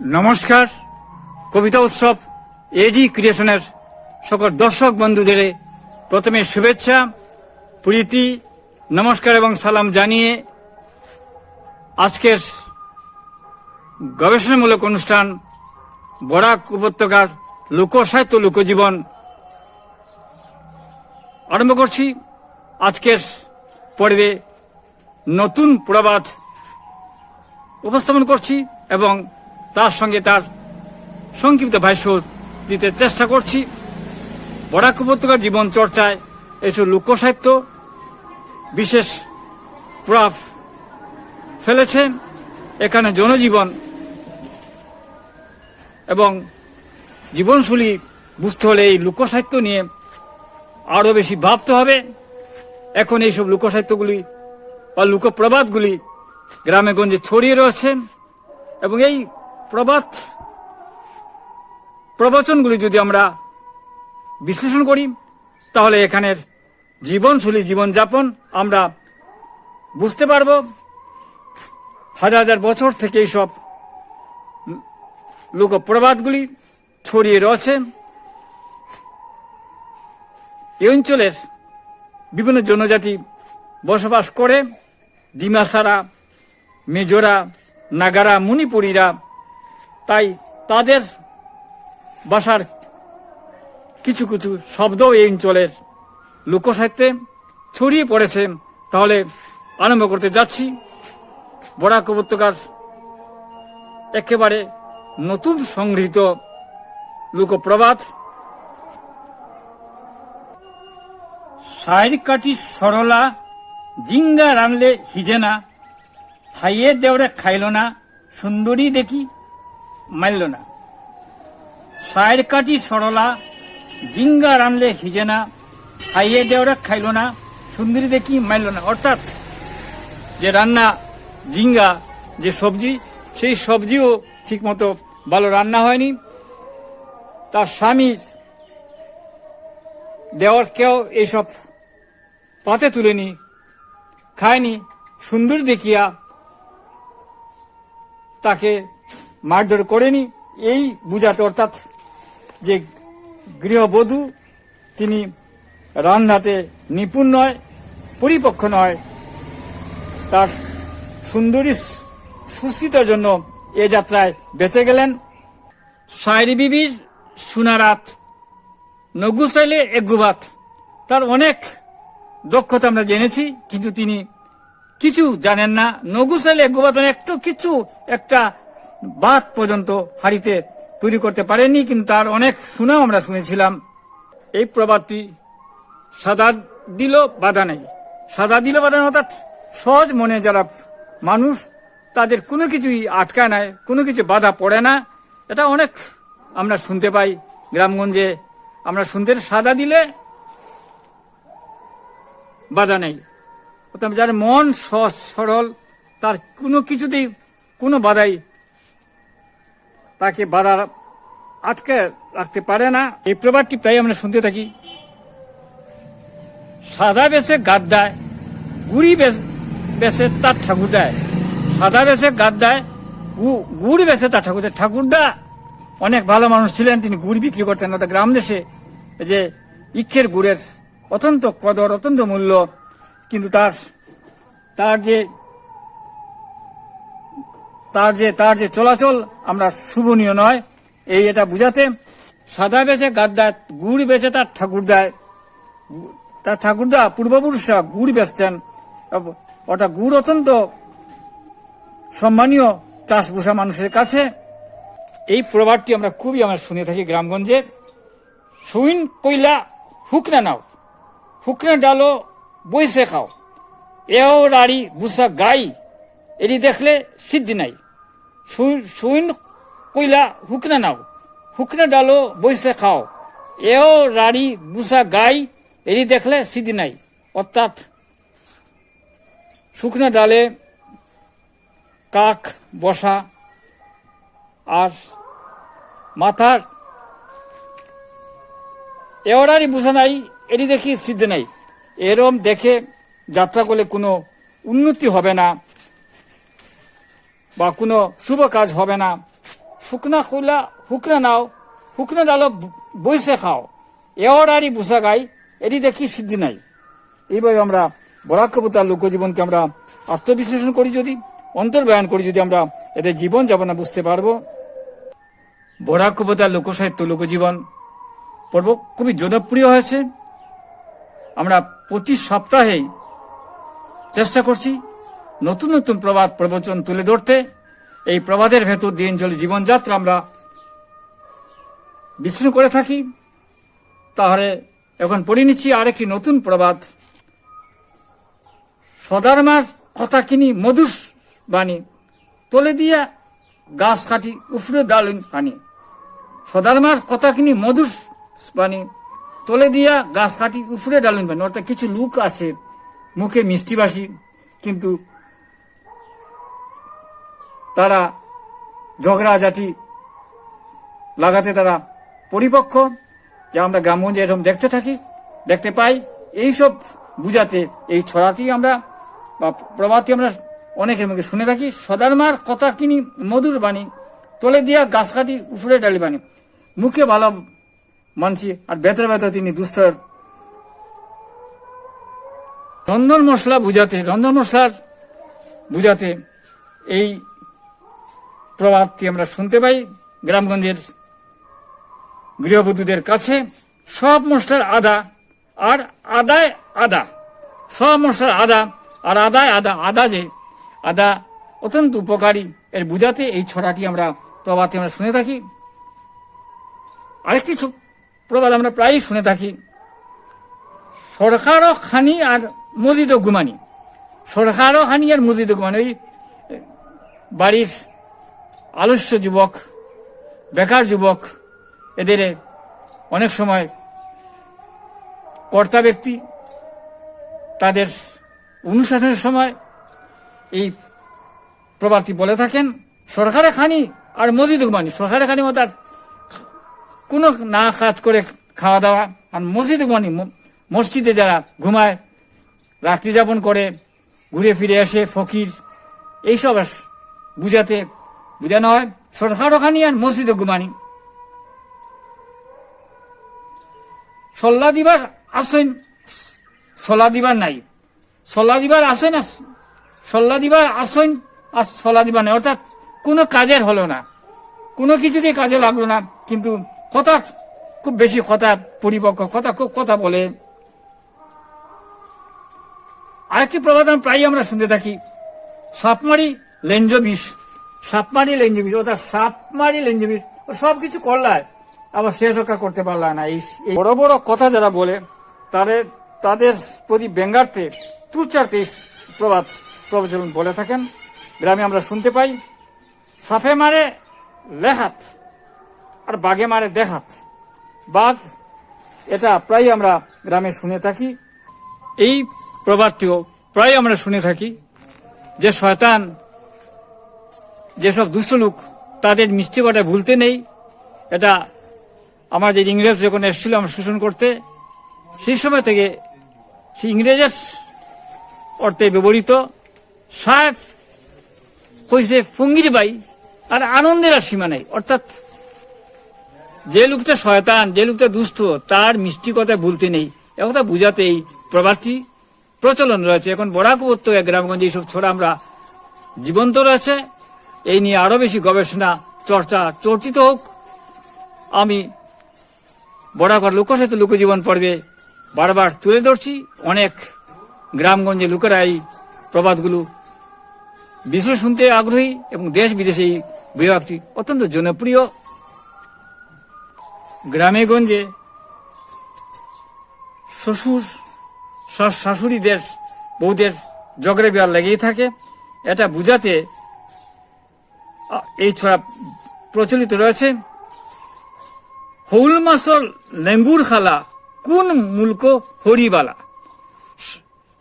নমস্কার। কবিতা উৎসব এডি ক্রিয়েশনের সকল দর্শক বন্ধুদের প্রথমে শুভেচ্ছা, প্রীতি, নমস্কার এবং সালাম জানিয়ে আজকের গবেষণামূলক অনুষ্ঠান বরাক উপত্যকার লোকসাহিত্য লোকজীবন আরম্ভ করছি। আজকের পর্বে নতুন প্রবাদ উপস্থাপন করছি এবং তার সঙ্গে তার সংক্ষিপ্ত ভাষ্য দিতে চেষ্টা করছি। বরাক উপত্যকার জীবন চর্চায় এসব লোকসাহিত্য বিশেষ প্রভাব ফেলেছে। এখানে জনজীবন এবং জীবনশৈলী বুঝতে হলে এই লোকসাহিত্য নিয়ে আরও বেশি ভাবতে হবে। এখন এইসব লোকসাহিত্যগুলি বা লোকপ্রবাদগুলি গ্রামে গঞ্জে ছড়িয়ে রয়েছে এবং এই প্রবাদ, প্রবচনগুলি যদি আমরা বিশ্লেষণ করি, তাহলে এখানের জীবনশৈলী, জীবনযাপন আমরা বুঝতে পারব। হাজার হাজার বছর থেকে এইসব লোকপ্রবাদগুলি ছড়িয়ে রয়েছে। এই অঞ্চলের বিভিন্ন জনজাতি বসবাস করে। ডিমাসারা, মেজোরা, নাগারা, মণিপুরীরা তাই তাদের ভাষার কিছু কিছু শব্দ এই অঞ্চলের লোকসাহিত্যে ছড়িয়ে পড়েছে। তাহলে আরম্ভ করতে যাচ্ছি। বরাক উপত্যকার একেবারে নতুন সংগৃহীত লোকপ্রবাদ। শায়ের কাটি সরলা, জিঙ্গা রানলে হিজে না, হাইয়ে দেওরে খাইল না, সুন্দরী দেখি মারল না। সায়ের কাটি সরলা, জিঙ্গা রানলে হিজে না, খাইয়ে দেওরে খাইল না, সুন্দরী দেখি মারল না। অর্থাৎ যে রান্না, জিঙ্গা, যে সবজি, সেই সবজিও ঠিকমতো ভালো রান্না হয়নি। তার স্বামীর দেওয়ার কেউ এইসব পাতে তুলেনি, খায়নি। সুন্দর দেখিয়া তাকে মারধর করেনি, এই বুঝাতে অর্থাৎ যে গৃহবধূ, তিনি রান্নাতে নিপুণ নয় পরিপক্ষ নয়, তার সুন্দরী সুস্থিতার জন্য এ যাত্রায় বেঁচে গেলেন। শায়রি বিবির সুনারাত, নগুসাইলে এগুবাত তার অনেক দক্ষতা আমরা জেনেছি, কিন্তু তিনি কিছু জানেন না। নগুসাইলে এগুবাত একটু কিছু, একটা বাত পর্যন্ত হাড়িতে তৈরি করতে পারেনি কিন্তু তার অনেক সুনাম আমরা শুনেছিলাম। এই প্রবাদটি সাদা দিল, বাধা নেই। সাদা দিল, বাধা নেই অর্থাৎ সহজ মনে যারা মানুষ তাদের কোনো কিছুই আটকায় নাই কোনো কিছু বাধা পড়ে না। এটা অনেক আমরা শুনতে পাই গ্রামগঞ্জে। আমরা শুনতে সাদা দিলে বাধা নেই। অর্থাৎ যার মন সহজ, সরল, তার কোনো কিছুতেই কোনো বাধাই তাকে বাধা আটকে রাখতে পারে না। এই প্রবাদটি প্রায় আমরা শুনতে থাকি। সাদা বেছে গাদ্দায় গুড়ি বেছে তার ঠাকুর দেয়। সাদা বেছে গু- গুড় বেছে তার ঠাকুর দেয়। ঠাকুরদা অনেক ভালো মানুষ ছিলেন, তিনি গুড় বিক্রি করতেন অর্থাৎ গ্রাম দেশে। যে ইক্ষের গুড়ের অত্যন্ত কদর, অত্যন্ত মূল্য, কিন্তু তার তার যে তার যে তার যে চলাচল আমরা শুভনীয় নয়, এই এটা বুঝাতে সাদা বেছে গাদ্দায় গুড় বেছে তার ঠাকুর দেয়। তার ঠাকুরদা পূর্বপুরুষরা গুড় বেচতেন। ওটা গুড় অত্যন্ত সম্মানীয় চাষভূষা মানুষের কাছে। এই প্রবাদটি আমরা খুবই আমরা শুনে থাকি গ্রামগঞ্জে সুইন কইলা, হুকনা নাও। হুকনা ডালো বইসে খাও। এও রাড়ি বুসা গাই। এটি দেখলে সিদ্ধি নাই। সুইন কইলা, হুকনা নাও। হুকনা ডালো বইসে খাও। এও রাড়ি বুসা গাই, এটি দেখলে সিদ্ধি নাই। অর্থাৎ শুকনা ডালে কাক, বসা আর মাথার এওরারই বুঝা নাই, এটি দেখি সিদ্ধ নাই। এরম দেখে যাত্রা করলে কোনো উন্নতি হবে না। বা কোনো শুভ কাজ হবে না। শুকনা কইলা, শুকনা নাও, শুকনা ডাল বইসে খাও। এওয়ারি বুসা গাই এটি দেখি সিদ্ধি নাই। এইভাবে আমরা বরাক কবিতার লোকজীবনকে আমরা আত্মবিশ্লেষণ করি যদি অন্তর্বয়ন করি যদি আমরা এদের জীবন যাপনা বুঝতে পারব। বরাক কবিতার লোকসাহিত্য লোকজীবন পর্ব খুবই জনপ্রিয় হয়েছে। আমরা প্রতি সপ্তাহেই চেষ্টা করছি নতুন নতুন প্রবাদ প্রবচন তুলে ধরতে, এই প্রবাদের ভেতর দিন চলে জীবনযাত্রা আমরা বিশ্লেষণ করে থাকি। তাহলে এখন পড়ে নিচ্ছি আরেকটি নতুন প্রবাদ। সদারমার কথা কিনি মধুস বাণী, তোলে দিয়া গাছ কাটি উফরে ডালুন পানি সদারমার কথা কিনি মধুস বাণী, তোলে দিয়া গাছ কাটি উফরে ডালুন পানি অর্থাৎ কিছু লুক আছে, মুখে মিষ্টিবাসী কিন্তু তারা ঝগড়াঝাটি লাগাতে তারা পরিপক্ষ যা আমরা গ্রামগঞ্জে এরকম দেখতে থাকি, দেখতে পাই। এইসব বুঝাতে, এই ছড়াটি আমরা বা প্রবাদটি আমরা অনেকের মুখে শুনে থাকি। সদারমার কথা কিনি মধুর বাণী, তোলে দিয়া গাছ কাটি উপরে ডালি বাণী। মুখে ভালো মানছি আর ভেতরে ভেতরে তিনি দুষ্টর রন্ধন মশলা বুঝাতে, রন্ধন মশলার বুঝাতে এই প্রবাদটি আমরা শুনতে পাই। গ্রামগঞ্জের গৃহবধূদের কাছে সব মশলার আদা আর আদায় আদা, সব মশলার আদা আর আদায় আদা আদা যে, আদা অত্যন্ত উপকারী। এর বুঝাতে এই ছড়াটি আমরা প্রবাদে আমরা শুনে থাকি। আরেকটি প্রবাদ আমরা প্রায়ই শুনে থাকি। সরকারও খানি আর মসজিদও গুমানি। সরকারও খানি আর মসজিদও গুমানি। ওই বাড়ির আলস্য যুবক, বেকার যুবক, এদের অনেক সময় কর্তা ব্যক্তি তাদের অনুষ্ঠানের সময় এই প্রবাদটি বলে থাকেন, সরকারে খানি আর মসজিদ ঘুমানি। সরকারে খানি ও তার কোনো না কাজ করে খাওয়া দাওয়া, আর মসজিদ ঘুমানি। মসজিদে যারা ঘুমায় রাত্রি যাপন করে, ঘুরে ফিরে আসে, ফকির, এইসব বুঝাতে বুঝানো হয় সরকারও খানি আর মসজিদে ঘুমানি। সল্লা দিবার আসেন। সলা দিবার নাই। সল্লা দিবার আসেন আর সল্লা দিবার আসেন আর সলা দিবার নাই। অর্থাৎ কোনো কাজের হলো না। কোনো কিছুতেই কাজে লাগল না। কিন্তু কথা খুব বেশি কথা পরিপক্ক কথা, খুব কথা বলে। আরেকটি প্রবাদ প্রায় আমরা শুনতে থাকি। সাপমারি লেঞ্জ বিষ সাপমারি লেঞ্জ বিষ অর্থাৎ সাপমারি লেঞ্জ ও সব কিছু করলায় আবার শেষ রক্ষা করতে পারলা না, এই বড় বড় কথা যারা বলে তাদের তাদের প্রতি ব্যঙ্গার্থে তুচ্ছার্থে এই প্রবাদ প্রবচন বলে থাকেন। গ্রামে আমরা শুনতে পাই, সাফে মারে লেহাত, আর বাঘে মারে দেখাত বাঘ, এটা প্রায় আমরা গ্রামে শুনে থাকি। এই প্রবাদটিও প্রায় আমরা শুনে থাকি যে শয়তান যেসব দুষ্ট লোক, তাদের মিষ্টি কথা ভুলতে নেই। এটা আমাদের ইংরেজ যখন এসেছিল আমরা শোষণ করতে, সেই সময় থেকে সেই ইংরেজের অর্থে ব্যবহৃত সাহেব হয়েছে ফঙ্গির বাই আর আনন্দের আর সীমা নেই। অর্থাৎ যে লোকটা শয়তান, যে লোকটা দুস্থ তার মিষ্টি কথা বলতে নেই। একথা বুঝাতে এই প্রবাদটি প্রচলন রয়েছে। এখন বরাক উপত্যকা গ্রামগঞ্জে এইসব ছড়া আমরা জীবন্ত রয়েছে। এই নিয়ে আরও বেশি গবেষণা, চর্চা, চর্চিত হোক। আমি বরাকর লোকসাহিত্য লোকজীবন পর্বে বারবার তুলে ধরছি। অনেক গ্রামগঞ্জে লোকেরা এই প্রবাদগুলো বিশ্ব শুনতে আগ্রহী এবং দেশ বিদেশে এই বিভাগটি অত্যন্ত জনপ্রিয়। গ্রামে গঞ্জে শ্বশুর শাশ- শাশুড়িদের, বউদের জগরে বিয়ার লেগেই থাকে। এটা বুঝাতে এই ছড়া প্রচলিত রয়েছে। হৌল মাসল লেঙ্গুর খালা, কোন মূলক হরিবালা?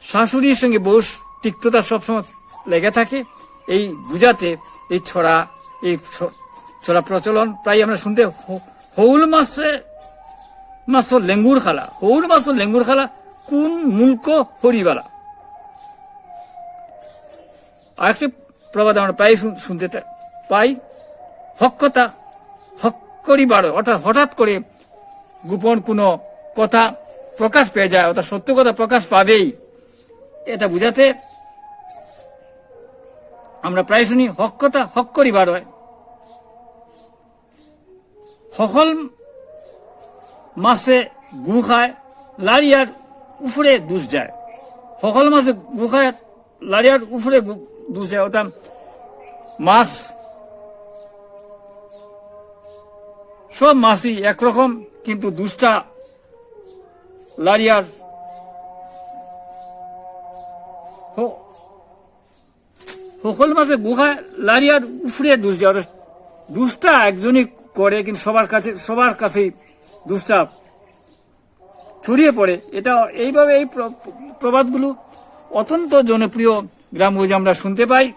শাশুড়ির সঙ্গে বউ তিক্ততা সবসময় লেগে থাকে। এই বুঝাতে এই ছড়া এই ছড়া প্রচলন প্রায় আমরা শুনতে হৌল মাসে মাস লেঙ্গুর খালা হৌল মাস লেঙ্গুর খালা, কোন মুলক হরিবালা? আরেকটি প্রবাদ আমরা প্রায় শুন- শুনতে পাই। হক্ষতা হক করিবার অর্থাৎ হঠাৎ করে গোপন কোনো কথা প্রকাশ পেয়ে যায়, অর্থাৎ সত্য কথা প্রকাশ পাবেই। এটা বুঝাতে আমরা প্রায় শুনি, হক কথা, হক করিবার হয় সকল মাছে গু খায় লাড়িয়ার উপরে দুষ যায়। সকল মাছে গু খায় লাড়িয়ার উপরে গু- দুষ যায়, অর্থাৎ মাছ সব মাছই একরকম, কিন্তু দুষ্টা লারিয়ার সকল মাছে গুহা লারিয়ার উফরে দুষ যায় অর্থাৎ দুষ্টা একজনই করে, কিন্তু সবার কাছে, সবার কাছেই দুষ্টা ছড়িয়ে পড়ে। এটা এইভাবে এই প্র- প্রবাদগুলো অত্যন্ত জনপ্রিয় গ্রামগঞ্জে আমরা শুনতে পাই।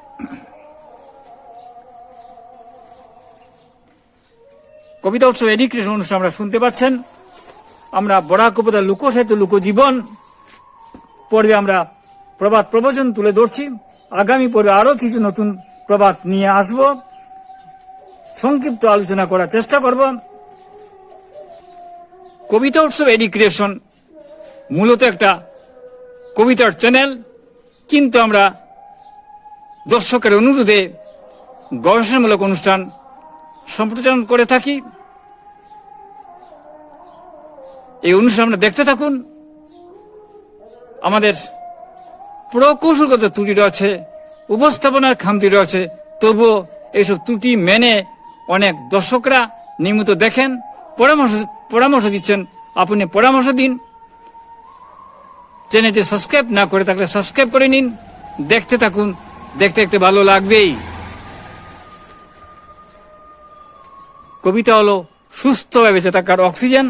কবিতা উৎসব এডুকেশন অনুষ্ঠান আমরা শুনতে পাচ্ছেন। আমরা বরাক উপদার লোকসাহিত্য লোকজীবন পর্বে আমরা প্রবাদ প্রবচন তুলে ধরছি। আগামী পর্বে আরও কিছু নতুন প্রবাদ নিয়ে আসব। সংক্ষিপ্ত আলোচনা করার চেষ্টা করব। কবিতা উৎসব এডুকেশন মূলত একটা কবিতার চ্যানেল। কিন্তু আমরা দর্শকের অনুরোধে গবেষণামূলক অনুষ্ঠান সম্প্রচারণ করে থাকি। এই অনুষ্ঠান আমরা দেখতে থাকুন। আমাদের প্রকৌশলগত ত্রুটি রয়েছে, উপস্থাপনার খামতি রয়েছে, তবুও এইসব ত্রুটি মেনে অনেক দর্শকরা নিয়মিত দেখেন, পরামর্শ পরামর্শ দিচ্ছেন। আপনি পরামর্শ দিন। চ্যানেলটি সাবস্ক্রাইব না করে থাকলে সাবস্ক্রাইব করে নিন। দেখতে থাকুন। দেখতে দেখতে ভালো লাগবেই। কবিতা হলো সুস্থভাবে বেঁচে থাকার অক্সিজেন।